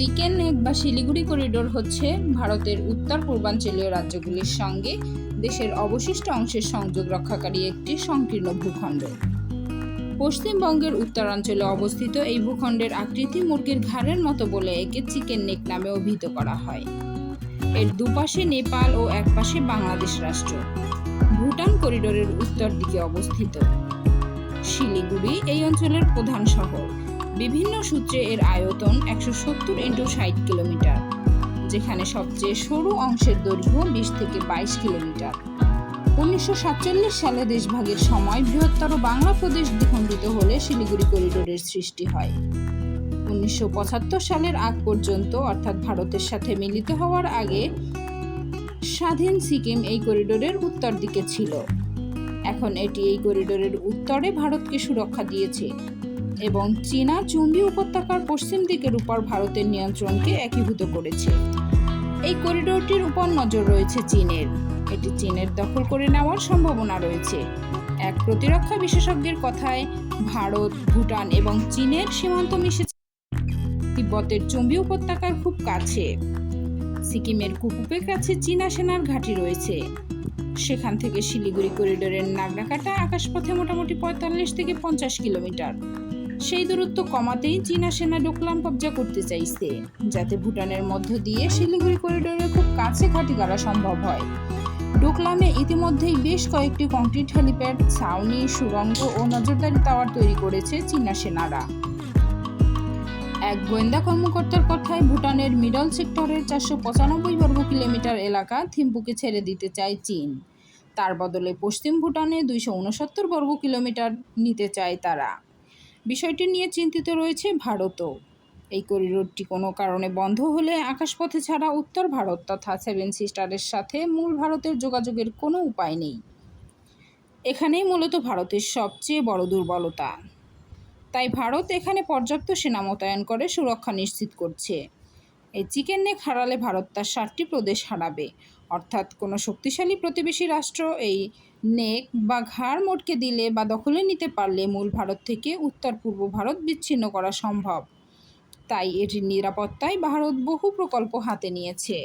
Chicken neck বা Siliguri corridor হচ্ছে ভারতের উত্তর পূর্বাঞ্চলীয় রাজ্যগুলির সঙ্গে দেশের অবশিষ্ট অংশের সংযোগ রক্ষাকারী একটি সংকীর্ণ ভূখণ্ড। পশ্চিমবঙ্গের উত্তরাঞ্চলে অবস্থিত এই ভূখণ্ডের আকৃতি মুরগির ঘাড়ের মতো বলে একে চিকেন নেক নামে অভিহিত করা হয়। এর দুপাশে নেপাল ও একপাশে বাংলাদেশ রাষ্ট্র। ভুটান করিডোরের উত্তর দিকে অবস্থিত। শিলিগুড়ি এই অঞ্চলের প্রধান শহর। বিভিন্ন সূত্রে এর আয়তন একশো সত্তর ইন্টু ষাট কিলোমিটার, যেখানে সবচেয়ে সরু অংশের দৈর্ঘ্য বিশ থেকে বাইশ কিলোমিটার। উনিশশো সাতচল্লিশ সালে দেশভাগের সময় বৃহত্তর বাংলা প্রদেশ দ্বিখণ্ডিত হলে শিলিগুড়ি করিডোরের সৃষ্টি হয়। উনিশশো পঁচাত্তর সালের আগ পর্যন্ত, অর্থাৎ ভারতের সাথে মিলিত হওয়ার আগে, স্বাধীন সিকিম এই করিডোরের উত্তর দিকে ছিল। এখন এটি এই করিডোরের উত্তরে ভারতকে সুরক্ষা দিয়েছে। এবং চীনা চুম্বি উপত্যকার পশ্চিম দিকের উপর ভারতের নিয়ন্ত্রণকে একীভূত করেছে। এই করিডোরটির উপর নজর রয়েছে চীনের। এটি চীনের দখল করে নেওয়ার সম্ভাবনা রয়েছে। এক প্রতিরক্ষা বিশেষজ্ঞের কথায়, ভারত, ভুটান এবং চীনের সীমান্ত মিশেছে। তিব্বতের চুম্বি উপত্যকার খুব কাছে। সিকিমের কুকুপের কাছে চীনা সেনার ঘাঁটি রয়েছে। সেখান থেকে শিলিগুড়ি করিডোরের নাগরাকাটা আকাশপথে মোটামুটি পঁয়তাল্লিশ থেকে পঞ্চাশ কিলোমিটার। সেই দূরত্ব কমাতেই চীনা সেনা ডোকলাম কবজা করতে চাইছে, যাতে ভুটানের মধ্য দিয়ে শিলিগুড়ি করিডোরের খুব কাছে ঘাঁটি গাড়া সম্ভব হয়। ডোকলামে ইতিমধ্যেই বেশ কয়েকটি কংক্রিট হেলিপ্যাড, ছাউনি, সুড়ঙ্গ ও নজরদারি টাওয়ার তৈরি করেছে চীনা সেনারা। এক গোয়েন্দা কর্মকর্তার কথায়, ভুটানের মিডল সেক্টরের চারশো পঁচানব্বই বর্গ কিলোমিটার এলাকা থিম্পুকে ছেড়ে দিতে চায় চীন। তার বদলে পশ্চিম ভুটানে দুইশো উনসত্তর বর্গ কিলোমিটার নিতে চায় তারা। বিষয়টি নিয়ে চিন্তিত রয়েছে ভারতও। এই করিডোরটি কোনো কারণে বন্ধ হলে আকাশপথে ছাড়া উত্তর ভারত তথা সেভেন সিস্টারের সাথে মূল ভারতের যোগাযোগের কোনো উপায় নেই। এখানেই মূলত ভারতের সবচেয়ে বড় দুর্বলতা। তাই ভারত এখানে পর্যাপ্ত সেনা মোতায়েন করে সুরক্ষা নিশ্চিত করছে। এই চিকেন নেক হারালে ভারত তার সাতটি প্রদেশ হারাবে। অর্থাৎ কোনো শক্তিশালী প্রতিবেশী রাষ্ট্র এই নেক বা ঘাড় মোটকে দিলে বা দখলে নিতে পারলে মূল ভারত থেকে উত্তর পূর্ব ভারত বিচ্ছিন্ন করা সম্ভব। তাই এটির নিরাপত্তায় ভারত বহু প্রকল্প হাতে নিয়েছে।